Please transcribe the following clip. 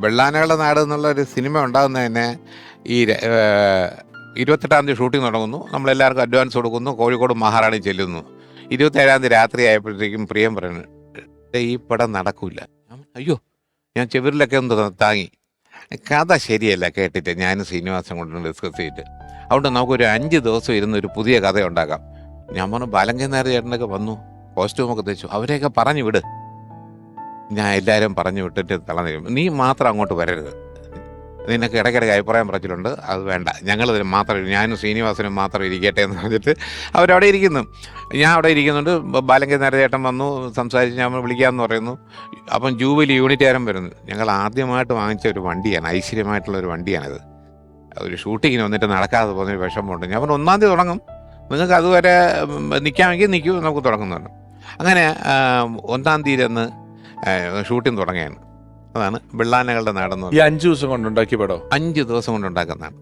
വെള്ളാനകളുടെ നാട് എന്നുള്ള ഒരു സിനിമ ഉണ്ടാകുന്നതന്നെ ഈ ഇരുപത്തെട്ടാം തീയതി ഷൂട്ടിംഗ് തുടങ്ങുന്നു നമ്മളെല്ലാവർക്കും അഡ്വാൻസ് കൊടുക്കുന്നു. കോഴിക്കോട് മഹാറാണി ചെല്ലുന്നു. ഇരുപത്തേഴാം തീയതി രാത്രി ആയപ്പോഴത്തേക്കും പ്രിയം പറയുന്നു ഈ പടം നടക്കൂല. ഞാൻ അയ്യോ ഞാൻ ചെവിരിലൊക്കെ ഒന്ന് താങ്ങി. കഥ ശരിയല്ല കേട്ടിട്ട് ഞാൻ ശ്രീനിവാസം കൊണ്ട് ഡിസ്കസ് ചെയ്തിട്ട്. അതുകൊണ്ട് നമുക്കൊരു അഞ്ച് ദിവസം ഇരുന്ന് ഒരു പുതിയ കഥ ഉണ്ടാക്കാം ഞാൻ പറഞ്ഞു ബാലങ്കനാർ ചേട്ടനൊക്കെ വന്നു കോസ്റ്റ്യൂമൊക്കെ തെച്ചു. അവരെയൊക്കെ പറഞ്ഞു വിട്. ഞാൻ എല്ലാവരും പറഞ്ഞു വിട്ടിട്ട് തളർന്നിരിക്കും നീ മാത്രം അങ്ങോട്ട് വരരുത്. നിനക്ക് ഇടയ്ക്കിടയ്ക്ക് അഭിപ്രായം പറച്ചിലുണ്ട്. അത് വേണ്ട. ഞങ്ങളിതിന് മാത്രം ഞാനും ശ്രീനിവാസനും മാത്രം ഇരിക്കട്ടെ എന്ന് പറഞ്ഞിട്ട് അവരവിടെ ഇരിക്കുന്നു. ഞാൻ അവിടെ ഇരിക്കുന്നുണ്ട്. ബാലങ്കി നരചേട്ടൻ ചേട്ടൻ വന്നു. സംസാരിച്ച് ഞാൻ വിളിക്കാമെന്ന് പറയുന്നു. അപ്പം ജൂബിലി യൂണിറ്റുകാരൻ വരുന്നു. ഞങ്ങൾ ആദ്യമായിട്ട് വാങ്ങിച്ച ഒരു വണ്ടിയാണ്. ഐശ്വര്യമായിട്ടുള്ള ഒരു വണ്ടിയാണിത്. ഒരു ഷൂട്ടിങ്ങിന് വന്നിട്ട് നടക്കാതെ പോകുന്നൊരു വിഷമമുണ്ട്. ഞാൻ പറഞ്ഞു ഒന്നാം തീയതി തുടങ്ങും. നിങ്ങൾക്ക് അതുവരെ നിൽക്കാമെങ്കിൽ നിൽക്കൂ. നമുക്ക് തുടങ്ങുന്നുണ്ട്. അങ്ങനെ ഒന്നാം തീയതി അന്ന് ഷൂട്ടിംഗ് തുടങ്ങിയാണ്. അതാണ് വെള്ളാനകളുടെ നാടെന്ന് ഈ അഞ്ച് ദിവസം കൊണ്ടുണ്ടാക്കിയ പടം? അഞ്ച് ദിവസം കൊണ്ട് ഉണ്ടാക്കുന്നതാണ്